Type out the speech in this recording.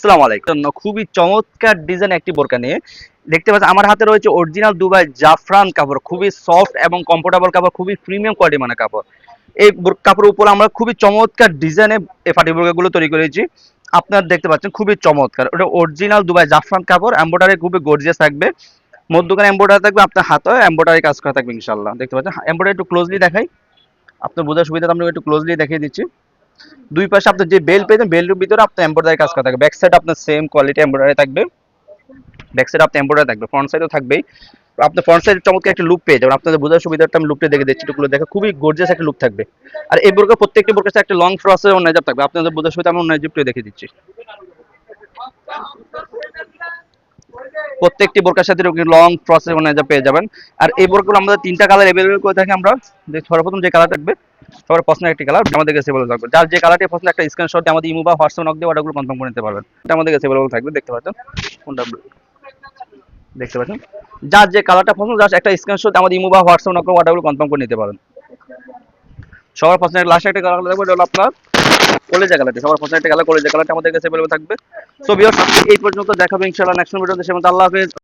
আসসালামু আলাইকুম। খুবই চমৎকার ডিজাইন একটি বোরকা নিয়ে। দেখতে পাচ্ছেন, আমার হাতে রয়েছে অরিজিনাল দুবাই জাফরান কাপড়, খুবই সফট এবং কমফোর্টেবল কাপড়, খুবই প্রিমিয়াম কোয়ালিটি মানে কাপড়। এই কাপড়ের উপর আমরা খুবই চমৎকার ডিজাইনে এই পাটি বোরকাগুলো তৈরি করেছি। আপনারা দেখতে পাচ্ছেন, খুবই চমৎকার। ওটা অরিজিনাল দুবাই জাফরান কাপড় এম্ব্রয়ডারি খুবই গর্জিয়াস থাকবে। মধ্যখানে এম্ব্রয়ডারি থাকবে আপনার হাতে এম্ব্রয়ডারি কাজ করা থাকবে ইনশাল্লাহ দেখতে পাচ্ছেন এম্ব্রয়ডারি একটু ক্লোজলি দেখাই। আপনার বোঝার সুবিধা আমরা একটু ক্লোজলি দেখিয়ে দিচ্ছি। দুই পাশে আপনার যে বেল পেয়েছেন বেলের ভিতরে আপনার এমব্রয়ডারি কাজ করা থাকবে। ব্যাক সাইড আপনার সেম কোয়ালিটি এমব্রয়ডারি থাকবে। ব্যাক সাইড আপনার এমব্রয়ডারি থাকবে। ফ্রন্ট সাইডও থাকবেই। আপনার ফ্রন্ট সাইড চমৎকার একটা লুপ পেয়ে যাবেন। আপনাদের বোঝার সুবিধাটা আমি লুকটা দেখে দিচ্ছি। টুকুলো দেখে খুবই গর্জিয়াস একটা লুক থাকবে। আর এই বোরকা প্রত্যেকটি বোরকার একটা লং ফ্রসের অন্য থাকবে। আপনাদের বোঝার সুবিধা আমি অন্য জিপটা দেখে দিচ্ছি। প্রত্যেকটি বোরকার সাথে লং প্রসেস জাপ পেয়ে যাবেন। আর এই বোরকাগুলো আমাদের তিনটা কালার অ্যাভেলেবল করে থাকি আমরা। সর্বপ্রথম যে কালার থাকবে, সবার পছন্দের একটি কালার আমাদের কাছে থাকবে। যার যে কালারটি পছন্দ, একটা স্ক্রিনশট আমাদের ইমো বা হোয়াটসঅ্যাপ নক দিয়ে অর্ডারগুলো কনফার্ম করে নিতে পারবেন। এটা আমাদের কাছে থাকবে, দেখতে পাচ্ছেন? কোনটা দেখতে পাচ্ছেন? যার যে কালারটা পছন্দ জাস্ট একটা স্ক্রিনশট আমাদের ইমো বা হোয়াটসঅ্যাপ নক অর্ডারগুলো কনফার্ম করে নিতে পারেন। সবার পছন্দের লাস্ট একটা কালার থাকবে এটা হলো আপনার কলেজা কালারটা সবার পছন্দের একটা কালার কলেজা কালারটা আমাদের কাছে অ্যাভেলেবল থাকবে। সো বিয়ার এই পর্যন্ত দেখাবে ইনশাআল্লাহ নেক্সট ভিডিওতে সে আল্লাহ হাফেজ।